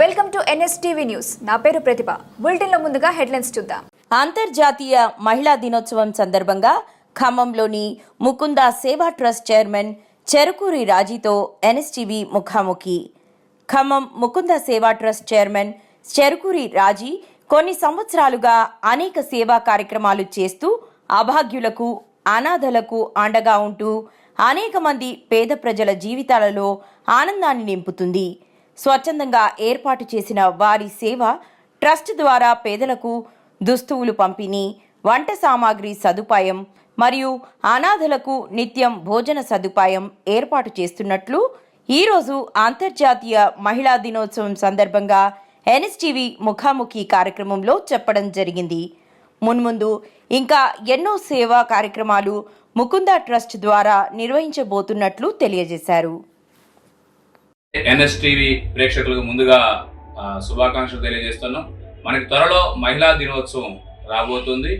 Welcome to NSTV news. నా పేరు ప్రతిభ. బులెటిన్లో ముందుగా హెడ్లైన్స్ చూద్దాం. అంతర్జాతీయ మహిళా దినోత్సవం సందర్భంగా ఖమ్మంలోని ముకుంద సేవా ట్రస్ట్ చైర్మన్ చెరుకూరి రాజీతో ఎన్ఎస్టీవీ ముఖాముఖి. ఖమ్మం ముకుంద సేవా ట్రస్ట్ చైర్మన్ చెరుకూరి రాజీ కొన్ని సంవత్సరాలుగా అనేక సేవా కార్యక్రమాలు చేస్తూ అభాగ్యులకు అనాథలకు అండగా ఉంటూ అనేక మంది పేద ప్రజల జీవితాలలో ఆనందాన్ని నింపుతుంది. స్వచ్ఛందంగా ఏర్పాటు చేసిన వారి సేవ ట్రస్ట్ ద్వారా పేదలకు దుస్తువులు పంపిణీ వంట సామాగ్రి సదుపాయం మరియు అనాథలకు నిత్యం భోజన సదుపాయం ఏర్పాటు చేస్తున్నట్లు ఈరోజు అంతర్జాతీయ మహిళా దినోత్సవం సందర్భంగా ఎన్ఎస్టీవీ ముఖాముఖి కార్యక్రమంలో చెప్పడం జరిగింది. మున్ముందు ఇంకా ఎన్నో సేవా కార్యక్రమాలు ముకుంద ట్రస్ట్ ద్వారా నిర్వహించబోతున్నట్లు తెలియజేశారు. ఎన్ఎస్టీవీ ప్రేక్షకులకు ముందుగా శుభాకాంక్షలు తెలియజేస్తున్నాం. మనకి త్వరలో మహిళా దినోత్సవం రాబోతుంది.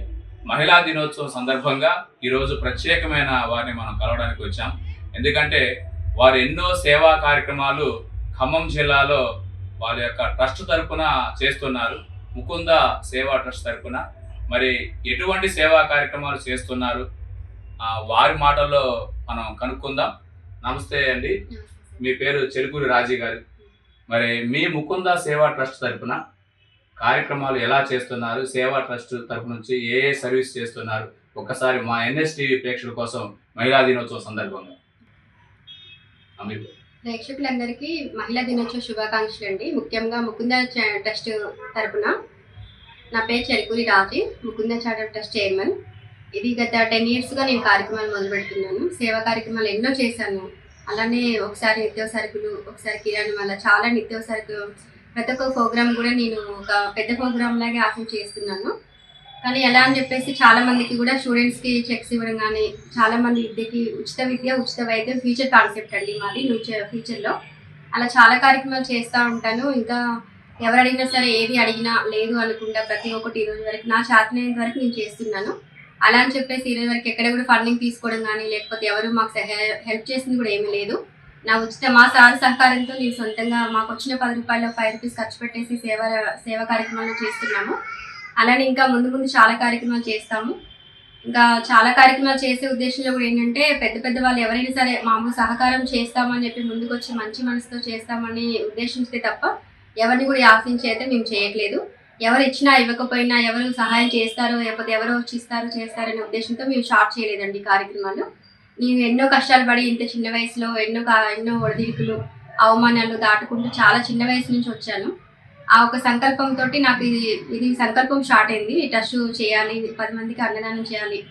మహిళా దినోత్సవం సందర్భంగా ఈరోజు ప్రత్యేకమైన వారిని మనం కలవడానికి వచ్చాం. ఎందుకంటే వారు ఎన్నో సేవా కార్యక్రమాలు ఖమ్మం జిల్లాలో వాళ్ళ యొక్క ట్రస్ట్ తరపున చేస్తున్నారు. ముకుంద సేవా ట్రస్ట్ తరపున. మరి ఎటువంటి సేవా కార్యక్రమాలు చేస్తున్నారు? వారి మాటల్లో మనం కనుక్కుందాం. నమస్తే అండి. మీ పేరు చెరుకూరి రాజీ గారు. మరి మీ ముకుంద సేవా ట్రస్ట్ తరపున కార్యక్రమాలు ఎలా చేస్తున్నారు? సేవా ట్రస్ట్ తరపు నుంచి ఏ ఏ సర్వీస్ చేస్తున్నారు? ఒక్కసారి మా ఎన్ఎస్టీవీ ప్రేక్షకుల కోసం మహిళా దినోత్సవం సందర్భంగా. ప్రేక్షకులందరికీ మహిళా దినోత్సవ శుభాకాంక్షలు అండి. ముఖ్యంగా ముకుంద ట్రస్ట్ తరపున నా పేరు Cherukuri Raji Mukunda charter trust chairman. ఇది గత టెన్ ఇయర్స్గా నేను కార్యక్రమాలు మొదలు పెడుతున్నాను సేవా కార్యక్రమాలు ఎన్నో చేశాను. అలానే ఒకసారి నిత్యావసరకులు ఒకసారి కిరాణం అలా చాలా నిత్యావసరకు ప్రతి ఒక్క ప్రోగ్రామ్ కూడా నేను ఒక పెద్ద ప్రోగ్రామ్ లాగే ఆఫర్ చేస్తున్నాను. కానీ ఎలా అని చెప్పేసి చాలా మందికి కూడా స్టూడెంట్స్కి చెక్స్ ఇవ్వడం కానీ చాలా మంది విద్యకి ఉచిత విద్య ఉచిత వైద్యం ఫ్యూచర్ కాన్సెప్ట్ అండి మాది ఫ్యూచర్ ఫ్యూచర్లో అలా చాలా కార్యక్రమాలు చేస్తూ ఉంటాను. ఇంకా ఎవరు అడిగినా సరే ఏది అడిగినా లేదు అనుకుంటా ప్రతి ఒక్కటి ఈరోజు రోజు వరకు నా చేతనైనంత వరకు నేను చేస్తున్నాను. అలా అని చెప్పేసి ఈరోజు వరకు ఎక్కడ కూడా ఫండింగ్ తీసుకోవడం కానీ లేకపోతే ఎవరు మాకు హెల్ప్ చేసింది కూడా ఏమీ లేదు. నా ఉచిత మా సార్ సహకారంతో నేను సొంతంగా మాకు వచ్చిన పది రూపాయలు ఫైవ్ రూపీస్ ఖర్చు పెట్టేసి సేవ సేవా కార్యక్రమాలు చేస్తున్నాము. అలానే ఇంకా ముందు ముందు చాలా కార్యక్రమాలు చేస్తాము. ఇంకా చాలా కార్యక్రమాలు చేసే ఉద్దేశంలో కూడా ఏంటంటే పెద్ద పెద్ద వాళ్ళు ఎవరైనా సరే మామూలు సహకారం చేస్తామని చెప్పి ముందుకు వచ్చి మంచి మనసుతో చేస్తామని ఉద్దేశించితే తప్ప ఎవరిని కూడా ఆశించి అయితే మేము చేయట్లేదు. ఎవరు ఇచ్చినా ఇవ్వకపోయినా ఎవరు సహాయం చేస్తారో లేకపోతే ఎవరు వచ్చిస్తారు చేస్తారనే ఉద్దేశంతో మేము షార్ట్ చేయలేదండి కార్యక్రమాలు. నేను ఎన్నో కష్టాలు పడి ఇంత చిన్న వయసులో ఎన్నో కా- ఎన్నో ఒడిదిడుకులు అవమానాలు దాటుకుంటూ చాలా చిన్న వయసు నుంచి వచ్చాను. ఆ ఒక సంకల్పంతో నాకు ఇది ఇది సంకల్పం స్టార్ట్ అయింది. ఈ చేయాలి పది మందికి అన్నదానం చేయాలి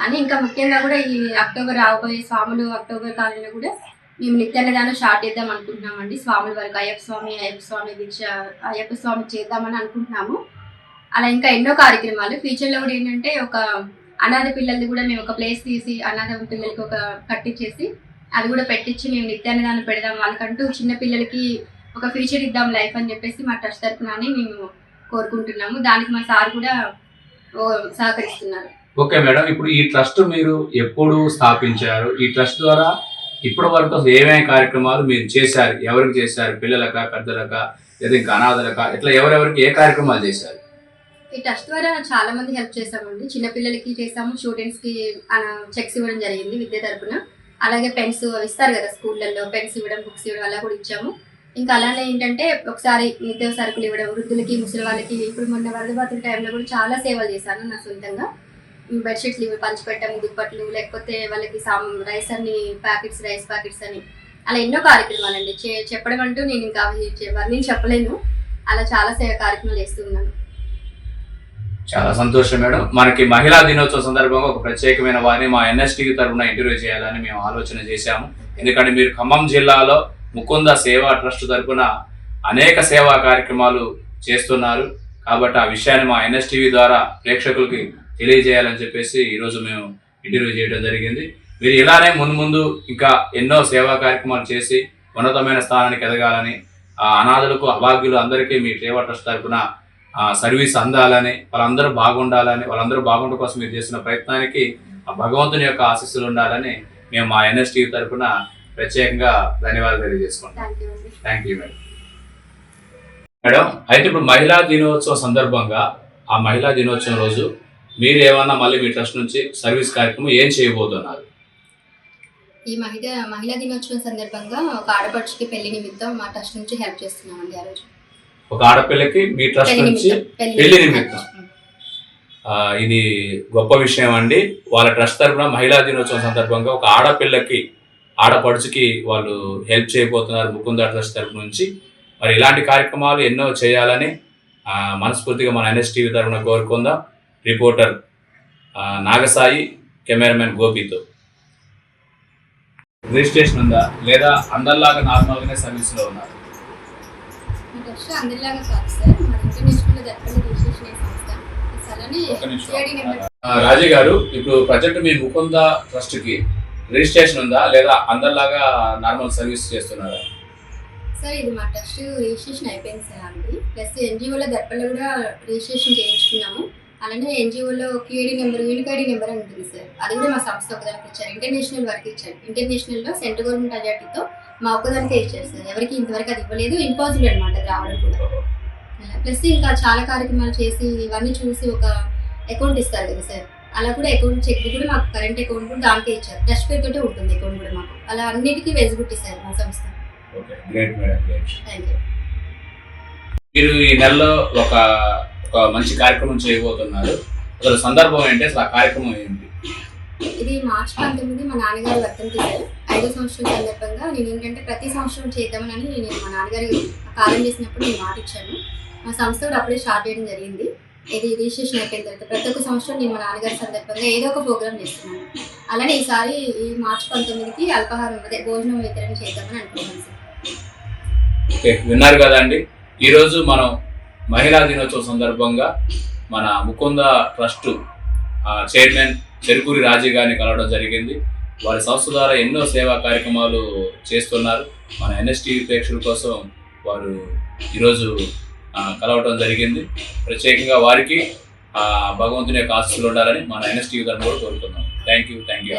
అని. ఇంకా ముఖ్యంగా కూడా ఈ అక్టోబర్ రాబోయే స్వాములు అక్టోబర్ కాలంలో కూడా మేము నిత్యాన్నదానం స్టార్ట్ చేద్దాం అనుకుంటున్నామండి. స్వామి వరకు అయ్యప్ప స్వామి అయ్యప్ప స్వామి దీక్ష అయ్యప్ప స్వామి చేద్దామని అనుకుంటున్నాము. అలా ఇంకా ఎన్నో కార్యక్రమాలు. ఫ్యూచర్లో కూడా ఏంటంటే ఒక అనాథ పిల్లలది కూడా మేము ఒక ప్లేస్ తీసి అనాథ పిల్లలకి ఒక కట్టించేసి అది కూడా పెట్టించి మేము నిత్యాన్నదానం పెడదాం. వాళ్ళకంటూ చిన్న పిల్లలకి ఒక ఫ్యూచర్ ఇద్దాం లైఫ్ అని చెప్పేసి మా ట్రస్ట్ తరఫున మేము కోరుకుంటున్నాము. దానికి మా సార్ కూడా సహకరిస్తున్నారు. Okay madam. ఇప్పుడు ఈ ట్రస్ట్ మీరు ఎప్పుడు స్థాపించారు? ఈ ట్రస్ట్ ద్వారా ఇప్పటి వరకు అసలు ఏమేమి కార్యక్రమాలు మీరు చేశారు? ఎవరికి చేశారు? పిల్లలక పెద్దలక లేదా ఇంకా అనాథలక? ఇట్లా ఎవరెవరికి ఏ కార్యక్రమాలు చేశారు? ఈ ట్రస్ట్ ద్వారా చాలా మంది హెల్ప్ చేసామండి చిన్నపిల్లలకి చేసాము స్టూడెంట్స్కి స్టూడెంట్స్కి చెక్స్ ఇవ్వడం జరిగింది విద్య తరపున. అలాగే పెన్స్ ఇస్తారు కదా స్కూళ్ళల్లో పెన్స్ ఇవ్వడం బుక్స్ ఇవ్వడం అలా కూడా ఇచ్చాము. ఇంకా అలానే ఏంటంటే ఒకసారి నిత్య సరుకులు ఇవ్వడం వృద్ధులకి ముసలి వాళ్ళకి ఇప్పుడు మొన్న వరద బాతుల టైంలో కూడా చాలా సేవలు చేశాను నా సొంతంగా. బెడ్షీట్లు ఇవి పంచిపెట్టాము దుప్పట్లు లేకపోతే వాళ్ళకి సామ్ రైస్ అని ప్యాకెట్స్ రైస్ ప్యాకెట్స్ అని. అలా ఎన్నో కార్యక్రమాలు అండి. చెప్పడం అంటూ నేను ఇంకా నేను వర్ణించి చెప్పలేను. అలా చాలా సేవ కార్యక్రమాలు చేస్తున్నాను చాలా సంతోషం మేడం. మనకి మహిళా దినోత్సవ సందర్భంగా ఒక ప్రత్యేకమైన వారిని మా ఎన్ఎస్టీ తరఫున ఇంటర్వ్యూ చేయాలని మేము ఆలోచన చేశాము. ఎందుకంటే మీరు ఖమ్మం జిల్లాలో ముకుంద సేవా ట్రస్ట్ తరఫున అనేక సేవా కార్యక్రమాలు చేస్తున్నారు. కాబట్టి ఆ విషయాన్ని మా ఎన్ఎస్టీవీ ద్వారా ప్రేక్షకులకి తెలియజేయాలని చెప్పేసి ఈరోజు మేము ఇంటర్వ్యూ చేయడం జరిగింది. మీరు ఇలానే ముందు ముందు ఇంకా ఎన్నో సేవా కార్యక్రమాలు చేసి ఉన్నతమైన స్థానానికి ఎదగాలని ఆ అనాథులకు అభాగ్యులు అందరికీ మీ సేవా ట్రస్ట్ తరఫున ఆ సర్వీస్ అందాలని వాళ్ళందరూ బాగుండాలని వాళ్ళందరూ బాగుండడం కోసం మీరు చేసిన ప్రయత్నానికి ఆ భగవంతుని యొక్క ఆశీస్సులు ఉండాలని మేము మా ఎన్ఎస్టీ తరఫున ప్రత్యేకంగా ధన్యవాదాలు తెలియజేసుకుంటాం థ్యాంక్ యూ అండి. Thank you madam. మేడం అయితే ఇప్పుడు మహిళా దినోత్సవం సందర్భంగా ఆ మహిళా దినోత్సవం రోజు మీరు ఏమన్నా మళ్ళీ మీ ట్రస్ట్ నుంచి సర్వీస్ కార్యక్రమం ఏం చేయబోతున్నారు? ఈ మహిళ మహిళా దినోత్సవం సందర్భంగా ఒక ఆడపడుచుకి పెళ్ళి నిమిత్తం మా ట్రస్ట్ నుంచి హెల్ప్ చేస్తున్నామండి ఆ రోజు. ఒక ఆడపిల్లకి మీ ట్రస్ట్ నుంచి పెళ్ళి నిమిత్తం. ఇది గొప్ప విషయం అండి. వాళ్ళ ట్రస్ట్ తరపున మహిళా దినోత్సవం సందర్భంగా ఒక ఆడపిల్లకి ఆడపడుచుకి వాళ్ళు హెల్ప్ చేయబోతున్నారు ముకుంద ట్రస్ట్ తరపు నుంచి. మరి ఇలాంటి కార్యక్రమాలు ఎన్నో చేయాలని మనస్ఫూర్తిగా మన ఎన్ఎస్టీవీ తరపున కోరుకుందాం. రిపోర్టర్ నాగసాయి కెమెరామెన్ గోపితో. రిజిస్ట్రేషన్ ఉందా? లేదా అందరిలాగా నార్మల్గానే సర్వీస్లో ఉన్నారు రాజీ గారు ఇప్పుడు ప్రజెంట్ మీ ముకుంద ట్రస్ట్కి రిజిస్ట్రేషన్ ఉందా? లేదా అందరిలాగా నార్మల్ సర్వీస్ చేస్తున్నారా? సార్ ఇది మా ట్రస్ట్ రిజిస్ట్రేషన్ అయిపోయింది సార్ అండి ప్లస్ ఎన్జిఓలో దర్పణలో కూడా రిజిస్ట్రేషన్ చేయించుకున్నాము. అలానే ఎన్జిఓలో QID number unique ID number అని ఉంటుంది సార్. అది కూడా మా సంస్థ ఒకదానికి ఇచ్చారు. ఇంటర్నేషనల్ వర్క్ ఇచ్చారు. ఇంటర్నేషనల్లో సెంట్రల్ గవర్నమెంట్ అజాటితో మా ఒక్కదానికే ఇచ్చారు సార్. ఎవరికి ఇంతవరకు అది ఇవ్వలేదు. ఇంపాసిబుల్ అనమాట రావడం కూడా. ప్లస్ ఇంకా చాలా కార్యక్రమాలు చేసి ఇవన్నీ చూసి ఒక అకౌంట్ ఇస్తారు కదా సార్. అలా కూడా అకౌంట్ చెక్ కూడా మాకు కరెంట్ అకౌంట్ కూడా దానికే ఇచ్చారు. టెస్ట్ పేరుతోటే ఉంటుంది అకౌంట్ కూడా మాకు. అలా అన్నిటికీ వెజిబుట్ ఇస్తారు మా సంస్థ. Okay great madam great thank you మీరు ఈ నెలలో ఒక ఒక మంచి కార్యక్రమం చేయబోతున్నారు. అసలు సందర్భం ఏంటి? అసలు ఆ కార్యక్రమం ఏంటి? ఇది మార్చ్ పంతొమ్మిది మా నాన్నగారి వర్తంతి సార్ ఐదో సంవత్సరం సందర్భంగా నేను ఏంటంటే ప్రతి సంవత్సరం చేద్దామని నేను మా నాన్నగారి కాలం చేసినప్పుడు నేను మాట ఇచ్చాను. మా సంస్థ కూడా అప్పుడే స్టార్ట్ చేయడం జరిగింది. ఇది రిజిస్ట్రేషన్ అయిపోయిన తర్వాత ప్రతి ఒక్క సంవత్సరం నేను మా నాన్నగారి సందర్భంగా ఏదో ఒక ప్రోగ్రామ్ చేస్తున్నాను. అలానే ఈసారి ఈ మార్చ్ పంతొమ్మిదికి అల్పాహారం అదే భోజనం వితరణ చేద్దామని అనుకున్నాను సార్. ఓకే విన్నారు కదండి ఈరోజు మనం మహిళా దినోత్సవం సందర్భంగా మన ముకుంద ట్రస్ట్ చైర్మన్ చెరుకూరి రాజీ గారిని కలవడం జరిగింది. వారి సంస్థ ద్వారా ఎన్నో సేవా కార్యక్రమాలు చేస్తున్నారు. మన ఎన్ఎస్టీవీ ప్రేక్షకుల కోసం వారు ఈరోజు కలవటం కలవడం జరిగింది. ప్రత్యేకంగా వారికి భగవంతుని యొక్క ఆశస్సులు ఉండాలని మన ఎన్ఎస్టీవీ తరఫున కూడా కోరుతున్నాం థ్యాంక్ యూ థ్యాంక్ యూ